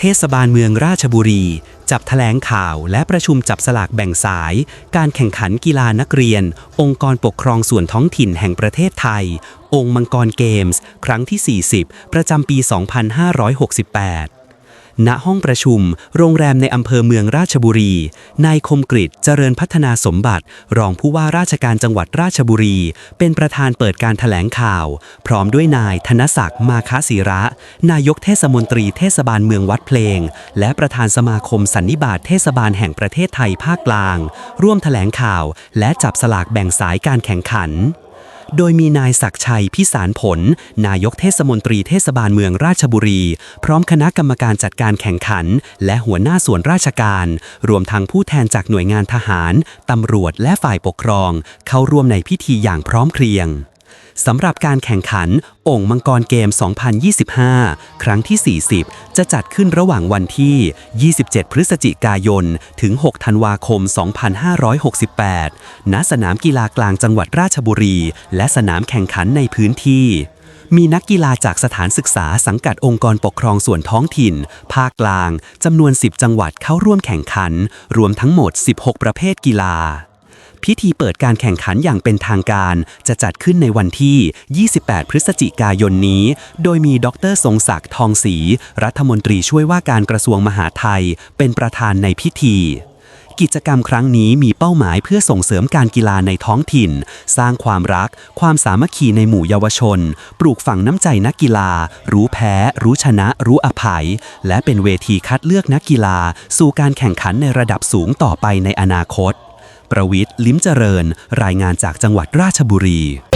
เทศบาลเมืองราชบุรี จับแถลงข่าวและประชุมจับสลากแบ่งสาย การแข่งขันกีฬานักเรียน องค์กรปกครองส่วนท้องถิ่นแห่งประเทศไทย องค์มังกรเกมส์ ครั้งที่ 40 ประจำปี 2568 ณห้องประชุม โรงแรมในอำเภอเมืองราชบุรี นายคมกริตเจริญพัฒนาสมบัติ รองผู้ว่าราชการจังหวัดราชบุรี เป็นประธานเปิดการถแถลงข่าว พร้อมด้วยนายธนศักดิ์มาคศิระ นายกเทศมนตรีเทศบาลเมืองวัดเพลง และประธานสมาคมสันนิบาตเทศบาลแห่งประเทศไทยภาคกลาง ร่วมถแถลงข่าว และจับสลากแบ่งสายการแข่งขัน โดยมีนายศักชัยพิสารผล นายกเทศมนตรีเทศบาลเมืองราชบุรี พร้อมคณะกรรมการจัดการแข่งขัน และหัวหน้าส่วนราชการ รวมทั้งผู้แทนจากหน่วยงานทหาร ตำรวจและฝ่ายปกครอง เข้าร่วมในพิธีอย่างพร้อมเพรียง สำหรับการแข่งขันองค์มังกรเกม 2025 ครั้งที่ 40 จะจัดขึ้นระหว่างวันที่ 27 พฤศจิกายน ถึง 6 ธันวาคม 2568 ณ สนามกีฬากลางจังหวัดราชบุรี และสนามแข่งขันในพื้นที่มีนักกีฬาจากสถานศึกษาสังกัดองค์กรปกครองส่วนท้องถิ่น ภาคกลาง จำนวน 10 จังหวัดเข้าร่วมแข่งขัน รวมทั้งหมด 16 ประเภทกีฬา พิธีเปิดการแข่งขันอย่างเป็นทางการ จะจัดขึ้นในวันที่ 28 พฤศจิกายนนี้ โดยมีดรทรงศักดิ์ทองศรีรัฐมนตรีช่วยว่าการกระทรวงมหาดไทย เป็นประธานในพิธีกิจกรรมครั้งนี้มีเป้าหมายเพื่อส่งเสริมการกีฬาในท้องถิ่น สร้างความรัก ความสามัคคีในหมู่เยาวชน ปลูกฝังน้ำใจนักกีฬา รู้แพ้ รู้ชนะ รู้อภัย และเป็นเวทีคัดเลือกนักกีฬา สู่การแข่งขันในระดับสูงต่อไปในอนาคต ประวิทย์ ลิ้มเจริญ รายงานจากจังหวัดราชบุรี